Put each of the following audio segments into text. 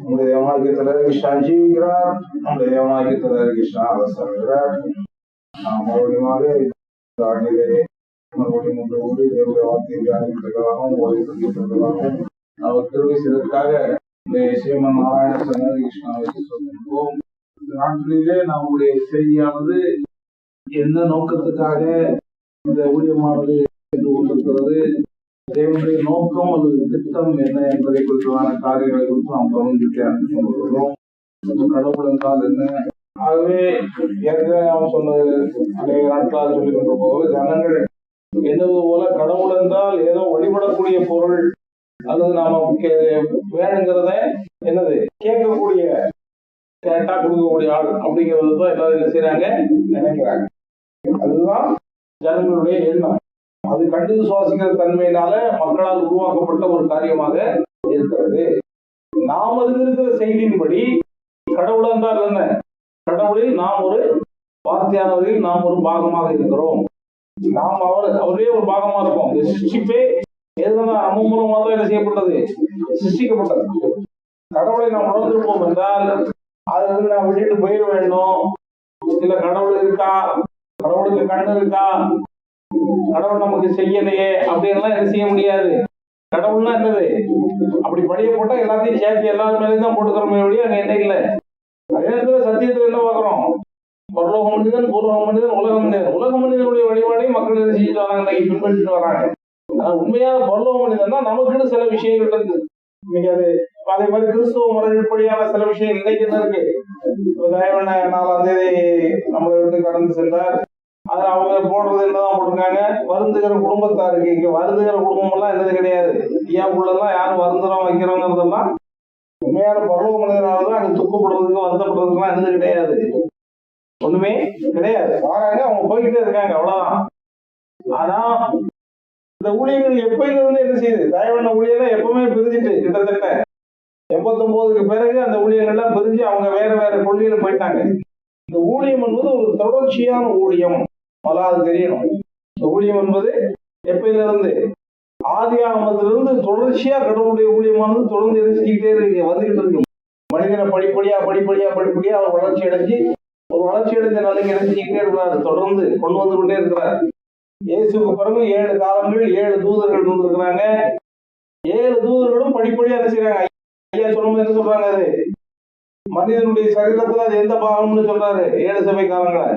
நம்முடைய தேவனாகியத்தில் கிருஷ்ணன் ஜீவிக்கிறார் நம்முடைய தேவனாகியத்தில் கிருஷ்ணா அரசாகிறார் நாம் மறுபடியுமாக இந்த ஆண்டிலே மறுபடியும் ஒன்று கூடி தேவனுடைய வார்த்தையை தியானிக்கிறதாகவும் ஓய்வு அவர் திருவி செய்ததற்காக இந்த ஸ்ரீமன் நாராயண சன்னதி கிருஷ்ணாவை சொல்லியிருக்கோம் இந்த நாட்களிலே நம்முடைய செய்தியானது எந்த நோக்கத்துக்காக இந்த ஊழியமானது சென்று கொண்டிருக்கிறது தேவனுடைய நோக்கம் அல்லது திட்டம் என்ன என்பதை குறித்தான காரியங்களை குறித்து நாம் தொடர்ந்து கடவுள் என்றால் என்ன? ஆகவே ஏற்கனவே நாம் சொன்னது அநேக நாட்களாக சொல்லிக் கொண்டு போது ஜனங்கள் என்னது போல கடவுள் என்றால் ஏதோ வழிபடக்கூடிய பொருள் அல்லது நாம வேணுங்கிறத என்னது? கேட்கக்கூடிய கேட்டா கொடுக்கக்கூடிய ஆள் அப்படிங்கிறது தான் எல்லாரும் என்ன செய்யறாங்க நினைக்கிறாங்க. அதுதான் ஜனங்களுடைய எண்ணம். அது கண்டு சுவாசிக்கிற தன்மையினால மக்களால் உருவாக்கப்பட்ட ஒரு காரியமாக இருக்கிறது. நாம் அறிந்திருக்கிற செய்தியின்படி கடவுள் என்றால் என்ன? கடவுளில் நாம் ஒரு வார்த்தையானவரில் நாம் ஒரு பாகமாக இருக்கிறோம். நாம் அவர் அவரே ஒரு பாகமா இருக்கோம். இந்த சிருஷ்டிப்பே எதுனா நம்ம மூலமா தான் என்ன செய்யப்பட்டது? சிருஷ்டிக்கப்பட்டது. கடவுளை நாம் உணர்ந்திருப்போம் என்றால் அது வந்து நான் விட்டுட்டு போயிட வேண்டும். இல்ல கடவுள் இருக்கா? கடவுளுக்கு கண்ணு இருக்கா? கடவுள் நமக்கு செய்யலையே அப்படின்லாம் எதுவும் செய்ய முடியாது. கடவுள்லாம் என்னது? அப்படி படிய போட்டா எல்லாத்தையும் சேர்த்து எல்லாரும் மேலேயும் தான் போட்டுக்கிறோமே ஒழிய அங்க என்ன இல்லை? அதே நேரத்துல சத்தியத்தை என்ன பாக்குறோம் பரலோக மனிதன் பூர்வ மனிதன் உலக மனிதன். உலக மனிதனுடைய வழிபாடையும் மக்கள் என்ன செஞ்சுட்டு வராங்க இன்னைக்கு பின்பற்றிட்டு வராங்க. ஆனா உண்மையான பரலோக மனிதன்னா நமக்குன்னு சில விஷயங்கள் இருக்கு. இன்னைக்கு அது அதே மாதிரி கிறிஸ்துவ முறைப்படியான சில விஷயங்கள் இன்னைக்கு என்ன இருக்கு? இப்ப நாலாம் தேதி நம்ம விட்டு கடந்து சென்றார். அதில் அவங்க போடுறது என்னதான் போட்டிருக்காங்க? வருந்துகிற குடும்பத்தாருக்கு இங்க வருந்துகிற குடும்பம் எல்லாம் என்னது கிடையாது. ஏன் உள்ளெல்லாம் யாரும் வருந்துறோம் வைக்கிறோங்கிறதெல்லாம் உண்மையான பருவ மனிதனால தான் அங்க துக்கப்படுறதுக்கு வருத்தப்படுறதுக்குலாம் என்னது கிடையாது. ஒண்ணுமே கிடையாது. வராங்க அவங்க போய்கிட்டே இருக்காங்க அவ்வளவுதான். ஆனா இந்த ஊழியர்கள் எப்பயில இருந்து என்ன செய்யுது? தயவண்ண ஊழியெல்லாம் எப்பவுமே பிரிஞ்சுட்டு கிட்டத்தட்ட எண்பத்தொன்பதுக்கு பிறகு அந்த ஊழியர்கள்லாம் பிரிஞ்சு அவங்க வேற வேற கொள்கையில போயிட்டாங்க. இந்த ஊழியம் என்பது ஒரு தொடர்ச்சியான ஊழியம். முதல்ல அது தெரியணும் ஊழியம் என்பது எப்பயில இருந்து ஆதி ஆகமத்திலிருந்து தொடர்ச்சியா கடவுளுடைய ஊழியமானது தொடர்ந்து என்ன இருக்கு வந்துகிட்டு இருக்கு. மனிதனை படிப்படியா படிப்படியா படிப்படியா அவர் வளர்ச்சி அடைஞ்சு ஒரு வளர்ச்சி அடைந்த நிலைக்கு என்ன இருக்கிறார் தொடர்ந்து கொண்டு வந்து கொண்டே இருக்கிறார். இயேசுக்கு பிறகு ஏழு காலங்கள் ஏழு தூதர்கள் இருந்திருக்கிறாங்க. ஏழு தூதர்களும் படிப்படியா நினைச்சுக்கிறாங்க ஐயா சொல்லும்போது என்ன சொல்றாங்க அது? மனிதனுடைய சரீரத்துல அது எந்த பாகம்னு சொல்றாரு ஏழு சபை காலங்களை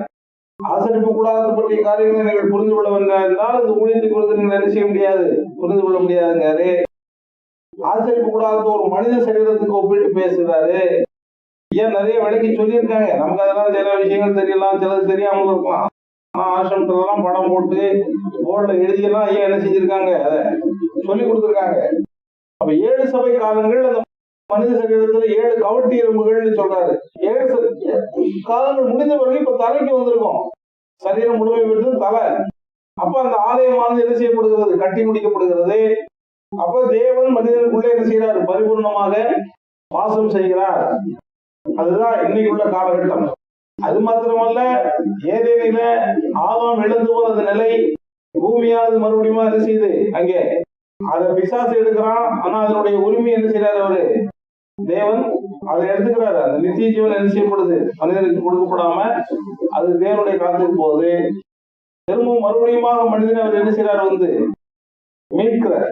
ஆசரிப்பு கூடாதது பற்றிய காரியங்களை நீங்கள் புரிந்து கொள்ள வேண்டாம் என்றால் இந்த ஊழியத்தை குறித்து நீங்கள் என்ன செய்ய முடியாது? புரிந்து கொள்ள முடியாதுங்காரு ஆசரிப்பு கூடாத ஒரு மனித சரீரத்துக்கு ஒப்பிட்டு பேசுறாரு ஏன் நிறைய விலைக்கு சொல்லியிருக்காங்க? நமக்கு அதெல்லாம் சில விஷயங்கள் தெரியலாம் சிலது தெரியாமல் இருக்கலாம் ஆனா ஆசிரமத்துலலாம் படம் போட்டு போர்டில் எழுதியெல்லாம் ஐயா என்ன செஞ்சிருக்காங்க? அதை சொல்லி கொடுத்துருக்காங்க. அப்ப ஏழு சபை காலங்கள் அந்த மனித சரீரத்துல ஏழு கவட்டி எலும்புகள்னு சொல்றாரு. ஏழு காலங்கள் முடிந்த பிறகு இப்ப தலைக்கு வந்திருக்கோம். சரீரம் முழுமை பெற்று தலை அப்ப அந்த ஆலயமானது என்ன செய்யப்படுகிறது? கட்டி முடிக்கப்படுகிறது. அப்ப தேவன் மனிதனுக்குள்ளே என்ன செய்கிறார்? பரிபூர்ணமாக வாசம் செய்கிறார். அதுதான் இன்னைக்கு உள்ள காலகட்டம். அது மாத்திரமல்ல ஏதேனில ஆதாம் இழந்து போனது அந்த நிலை பூமியானது மறுபடியும் என்ன செய்யுது அங்கே. அதை பிசாசு எடுக்கிறான். ஆனா அதனுடைய உரிமை என்ன செய்யறாரு அவரு? தேவன் அதை எடுத்துக்கிறாரு. அந்த நித்திய ஜீவன் என்ன செய்யப்படுது? மனிதனுக்கு கொடுக்கப்படாம அது தேவனுடைய காலத்துக்கு போகுது. திரும்பவும் மறுபடியுமாக மனிதனை அவர் என்ன செய்யறாரு வந்து மீட்கிறார்.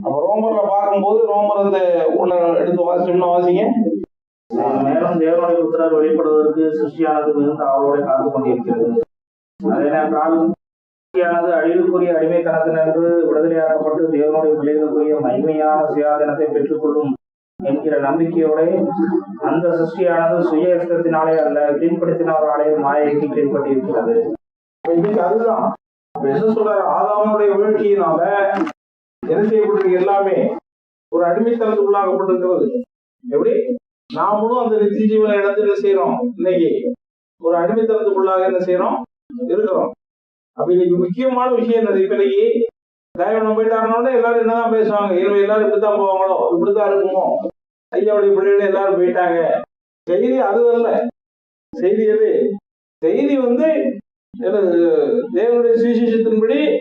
அப்ப ரோமர்ல பார்க்கும்போது ரோமர் அந்த உன்னை எடுத்து வாசிச்சோம்னா வாசிங்க. மேலும் தேவனுடைய புத்திரர் வெளிப்படுவதற்கு சிருஷ்டியானது மிகுந்த ஆவலோட காத்து கொண்டிருக்கிறது. அதே நேரம் சிருஷ்டியானது அழிவுக்குரிய அடிமைத்தனத்தினின்று விடுதலையாக்கப்பட்டு தேவனுடைய பிள்ளைகளுக்குரிய மகிமையான சுயாதீனத்தை பெற்றுக்கொள்ளும் என்கிற நம்பிக்கையோட அந்த சிருஷ்டியானது சுய இஷ்டத்தினாலே அல்ல கீழ்ப்படுத்தினவராலே மாயைக்கு கீழ்பட்டிருக்கிறது இப்ப இன்னைக்கு அதுதான். இப்ப என்ன சொல்றாரு? வீழ்ச்சியினால என்ன செய்யப்பட்டிருக்கு எல்லாமே? ஒரு அடிமைத்தனத்துக்கு உள்ளாகப்பட்டிருக்கிறது எப்படி? நாமளும் அந்த நித்திய ஜீவனை இழந்து என்ன செய்யறோம்? இன்னைக்கு ஒரு அடிமைத்தனத்துக்குள்ளாக என்ன செய்யறோம்? இருக்கிறோம். அப்ப இன்னைக்கு முக்கியமான விஷயம் என்னது? இப்ப இன்னைக்கு தயவனம் போயிட்டாருனோட எல்லாரும் என்னதான் பேசுவாங்க? இனிமே எல்லாரும் இப்படித்தான் போவாங்களோ? இப்படித்தான் இருக்குமோ? ஐயாவுடைய பிள்ளைகள் எல்லாரும் போயிட்டாங்க. செய்தி அது அல்ல. செய்தி எது? செய்தி வந்து எனது தேவனுடைய சுவிசேஷத்தின்படி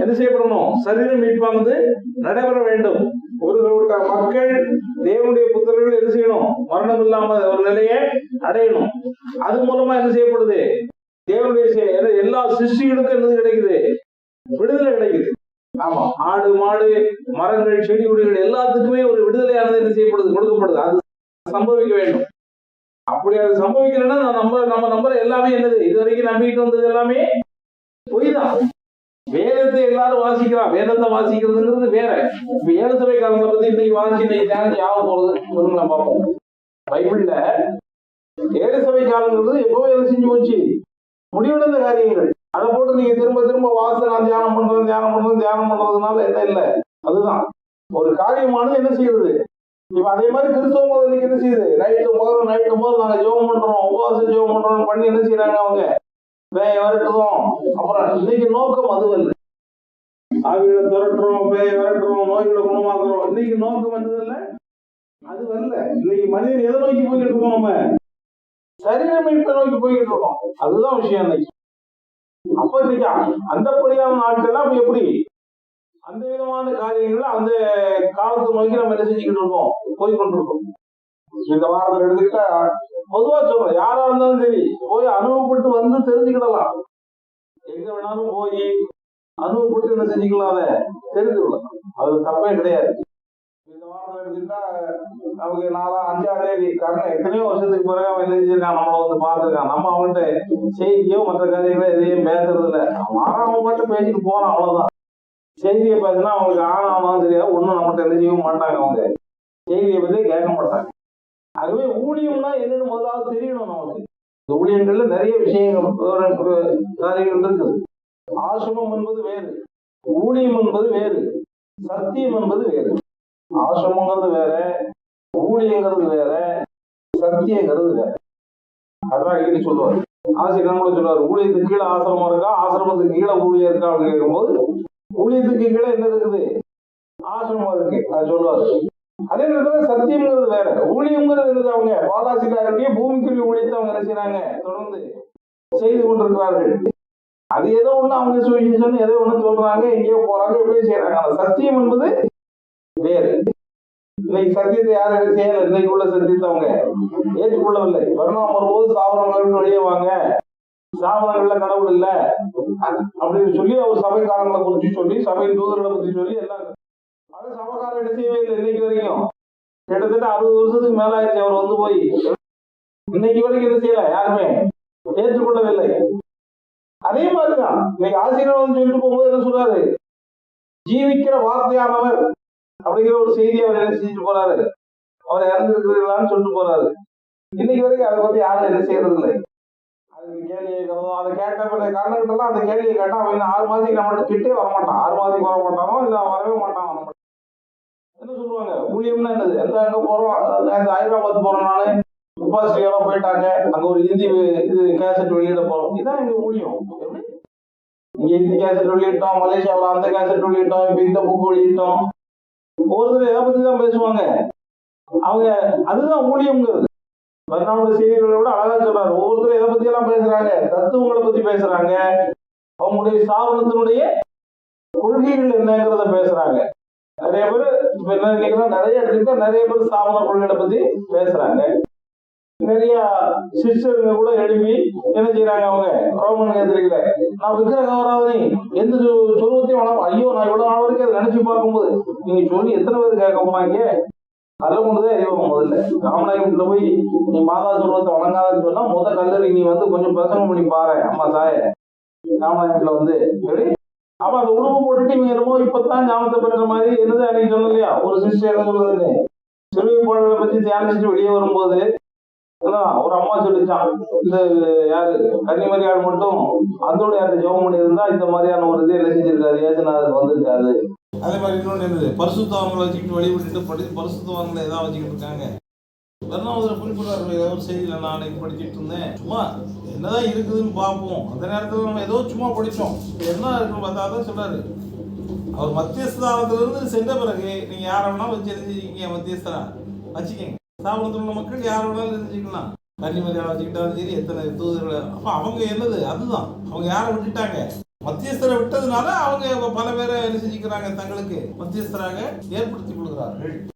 என்ன செய்யப்படணும்? சரீரம் மீட்பானது நடைபெற வேண்டும். ஒரு மக்கள் தேவனுடைய புத்தகங்கள் என்ன செய்யணும்? மரணம் இல்லாம ஒரு நிலையை அடையணும். அது மூலமா என்ன செய்யப்படுது? தேவனுடைய எல்லா- சிருஷ்டிகளுக்கும் என்னது கிடைக்குது? விடுதலை கிடைக்குது. ஆடு மாடு மரங்கள் செடி கொடிகள் எல்லாத்துக்குமே ஒரு விடுதலையானது என்ன செய்யப்படுது? கொடுக்கப்படுது. அது சம்பவிக்க வேண்டும். அப்படி அது சம்பவிக்கலைன்னா நம்ம நம்ம நம்புற எல்லாமே என்னது? இது வரைக்கும் நம்பிக்கிட்டு வந்தது எல்லாமே பொய் தான் வேதத்தை எல்லாரும் வாசிக்கிறா வேதத்தை வாசிக்கிறதுங்கிறது வேற. இப்ப ஏழு சபை காலங்களை பத்தி இன்னைக்கு வாசிச்சு இன்னைக்கு தேவை ஞாபகம் போகுது சொல்லுங்களேன் பார்ப்போம் பைபிள்ல ஏழு சபை காலங்கிறது எப்பவே எது செஞ்சு போச்சு? முடிவடைந்த காரியங்கள். அதை போட்டு நீங்க திரும்ப திரும்ப வாச நான் தியானம் பண்றது தியானம் பண்றது தியானம் பண்றதுனால என்ன இல்லை? அதுதான். ஒரு காரியமானது என்ன செய்யுது? இப்ப அதே மாதிரி கிறிஸ்தவ மதம் இன்னைக்கு என்ன செய்யுது? நைட்டு முதல்ல நைட்டு முதல் நாங்க ஜெபம் பண்றோம் உபவாச ஜெபம் பண்றோம் பண்ணி என்ன செய்யறாங்க அவங்க? பேய விரட்டுறோம். அப்புறம் இன்னைக்கு நோக்கம் அதுவல்ல ஆவிகளை துரட்டுறோம் பேய விரட்டுறோம் நோய்களை குணமாக்குறோம். இன்னைக்கு நோக்கம் என்னதில்ல அது வரல இன்னைக்கு மனிதன் எதை நோக்கி போய்கிட்டு இருக்கோம் நம்ம? சரீர மீட்பை நோக்கி போய்கிட்டு இருக்கோம். அதுதான் விஷயம் இன்னைக்கு. அப்ப அந்த படியான நாட்கள்லாம் எப்படி? அந்த விதமான காரியங்களை அந்த காலத்து நோக்கி நம்ம என்ன செஞ்சுக்கிட்டு இருக்கோம்? போய் கொண்டிருக்கோம். இந்த வாரத்தில் எடுத்துக்கிட்டா பொதுவா சொல்றேன் யாரா இருந்தாலும் சரி போய் அனுபவப்பட்டு வந்து தெரிஞ்சுக்கிடலாம். எங்க வேணாலும் போய் அனுபவப்பட்டு என்ன செஞ்சுக்கலாம் அதை தெரிஞ்சுக்கலாம் அது தப்பே கிடையாது. இந்த வாரத்தில் எடுத்துக்கிட்டா நமக்கு நாலா அஞ்சாம் தேதி கரணம் எத்தனையோ வருஷத்துக்கு பிறகு அவன் என்ன நம்மளை வந்து பார்த்துருக்கான். நம்ம அவன்கிட்ட செய்தியோ மற்ற கதைகளோ எதையும் பேசுறது இல்லை. அவன் அவன் மட்டும் பேசிட்டு போறான் அவ்வளவுதான். செய்தியை பார்த்தினா அவங்களுக்கு ஆனாலும் தெரியாது ஒன்றும் நம்மகிட்ட என்ன செய்யவும் மாட்டாங்க அவங்க. செய்தியை பத்தி கேட்க மாட்டாங்க. ஆகவே ஊழியம்னா என்னன்னு முதலாவது தெரியணும் நமக்கு. இந்த ஊழியங்கள்ல நிறைய விஷயங்கள் காரியங்கள் இருக்குது. ஆசிரமம் என்பது வேறு ஊழியம் என்பது வேறு சத்தியம் என்பது வேறு. ஆசிரமங்கிறது வேற ஊழியங்கிறது வேற சத்தியங்கிறது வேற. அதான் அடிக்கடி சொல்லுவார். ஆசிரியர் கூட சொல்லுவார்? ஊழியத்துக்கு கீழே ஆசிரமம் இருக்கா? ஆசிரமத்துக்கு கீழே ஊழியம் இருக்கா அப்படின்னு கேட்கும்போது ஊழியத்துக்கு கீழே என்ன இருக்குது? ஆசிரமம் இருக்கு. அது சொல்லுவார். அதே நேரத்தில் சத்தியம்ங்கிறது வேற. ஊழியம்ங்கிறது என்னது அவங்க? பாலாசிக்காரருடைய பூமிக்குரிய ஊழியத்தை அவங்க என்ன செய்யறாங்க தொடர்ந்து செய்து கொண்டிருக்கிறார்கள். அது ஏதோ ஒண்ணு அவங்க சுவிசேஷன் ஏதோ ஒண்ணு சொல்றாங்க எங்கேயோ போறாங்க எப்படியோ செய்யறாங்க சத்தியம் என்பது வேறு. இன்னைக்கு சத்தியத்தை யாரும் என்ன செய்யல? இன்னைக்கு உள்ள சந்தித்தவங்க அவங்க ஏற்றுக்கொள்ளவில்லை. வருணம் வரும்போது சாவரங்கள் வெளியே வாங்க. சாவரங்கள்ல கடவுள் இல்ல. அப்படின்னு சொல்லி அவர் சபைக்காரங்களை குறிச்சு சொல்லி சபையின் தூதர்களை பத்தி சொல்லி எல்லாம் அது சபைக்காரர் என்ன செய்யவே இல்லை இன்னைக்கு வரைக்கும். கிட்டத்தட்ட அறுபது வருஷத்துக்கு மேல ஆயிடுச்சு அவர் வந்து போய். இன்னைக்கு வரைக்கும் என்ன செய்யல? யாருமே ஏற்றுக்கொள்ளவில்லை. அதே மாதிரிதான். இன்னைக்கு ஆசிரியர் வந்து சொல்லிட்டு போகும்போது என்ன சொல்றாரு? ஜீவிக்கிற வார்த்தையானவர். அப்படிங்கிற ஒரு செய்தி அவர் என்ன செஞ்சுட்டு போறாரு அவர் இறந்துருக்கிறீர்களான்னு சொல்லிட்டு போறாரு இன்னைக்கு வரைக்கும் அதை பத்தி யாரும் என்ன செய்யறது இல்லை அதுக்கு கேள்வி கேட்கணும் அதை கேட்ட காரணங்கள் அந்த கேள்வியை கேட்டா அவன் இன்னும் ஆறு மாதத்துக்கு நம்மள்ட்ட கிட்டே வர மாட்டான் ஆறு மாதத்துக்கு வர மாட்டானோ இல்லை வரவே மாட்டான் என்ன சொல்லுவாங்க? ஊழியம்னா என்னது? எந்த அங்க போறோம்? இந்த ஹைதராபாத் போறோம்னாலே உபாசிரியெல்லாம் போயிட்டாங்க. அங்க ஒரு ஹிந்தி இது கேசட் வெளியிட போறோம். இதான் எங்க ஊழியம். இங்க ஹிந்தி கேசட் வெளியிட்டோம் மலேசியாவில் அந்த கேசட் வெளியிட்டோம் இப்ப இந்த புக் வெளியிட்டோம். ஒருத்தர் எதை பத்தி தான் பேசுவாங்க? அவங்க அதுதான் ஊழியம்ங்கிறது. பதினாலு செய்திகளை விட அழகா சொல்றாரு. ஒவ்வொருத்தரும் எதை பத்தி எல்லாம் பேசுறாங்க? தத்துவங்களை பத்தி பேசுறாங்க. அவங்களுடைய ஸ்தாபனத்தினுடைய கொள்கைகள் என்னங்கிறத பேசுறாங்க. நிறைய பேர் இப்ப என்ன நிறைய எடுத்துக்கிட்டா நிறைய பேர் ஸ்தாபன கொள்கைகளை பத்தி பேசுறாங்க. நிறைய சிஸ்டருங்க கூட எழுப்பி என்ன செய்யறாங்க அவங்க? ரோமன் கேத்திரிக்கல நான் விக்கிரகாராவதி எந்த சொல்வத்தையும் சொருவத்தையும் ஐயோ நான் இவ்வளவு நாள் வரைக்கும் அதை நினைச்சு பார்க்கும்போது நீங்க சொல்லி எத்தனை பேர் கேட்க போறாங்க கல்ல கொண்டுதான் அறிவாங்க முதல்ல ராமநாயகத்துல போய் நீ மாதா சொல்வத்தை வணங்காதன்னு சொன்னா முத கல்லறி நீ வந்து கொஞ்சம் பிரசங்கம் பண்ணி பாரு அம்மா தாய. ராமநாயகத்துல வந்து எப்படி அப்ப அந்த உணவு போட்டுட்டு இவங்க என்னமோ இப்பதான் ஞாபகத்தை பெற்ற மாதிரி என்னது அன்னைக்கு சொல்லலையா? ஒரு சிஸ்டர் என்ன சொல்லுதுன்னு சிறுமி பாடலை பத்தி தியானிச்சுட்டு வெளியே வரும்போது ஒரு அம்மா சொல்லிச்சான். இந்த யாரு கன்னிமரியாள் மட்டும் அதோட யாரு ஜெபம் பண்ணியிருந்தா இந்த மாதிரியான ஒரு இது என்ன செஞ்சிருக்காது அதுக்கு வந்திருக்காது அதே மாதிரி இன்னொன்று என்னது? பரிசுத்தவங்களை வச்சுக்கிட்டு வழிபட்டுட்டு படி பரிசுத்தவங்களை ஏதாவது வச்சுக்கிட்டு இருக்காங்க. வெறும் குறிப்பிட்டார்கள் ஏதோ ஒரு செய்தியில் நான் அன்னைக்கு படிச்சுட்டு இருந்தேன். சும்மா என்னதான் இருக்குதுன்னு பார்ப்போம். அந்த நேரத்தில் நம்ம ஏதோ சும்மா படித்தோம் என்ன இருக்குன்னு பார்த்தா தான் சொல்றாரு. அவர் மத்தியஸ்தானத்திலிருந்து சென்ற பிறகு நீங்க யாரை வேணாலும் வச்சு தெரிஞ்சுக்கிங்க மத்தியஸ்தரா வச்சுக்கோங்க. ஸ்தாபனத்தில் உள்ள மக்கள் யார் வேணாலும் தெரிஞ்சுக்கலாம் கன்னிமரியாதை அழைச்சிக்கிட்டாலும் சரி எத்தனை தூதர்களை அப்போ அவங்க என்னது? அதுதான். அவங்க யாரை விட்டுட்டாங்க? மத்தியஸ்தரை விட்டதுனால அவங்க பல பேரை என்ன செஞ்சுக்கிறாங்க தங்களுக்கு? மத்தியஸ்தராக ஏற்படுத்தி கொள்கிறார்கள்.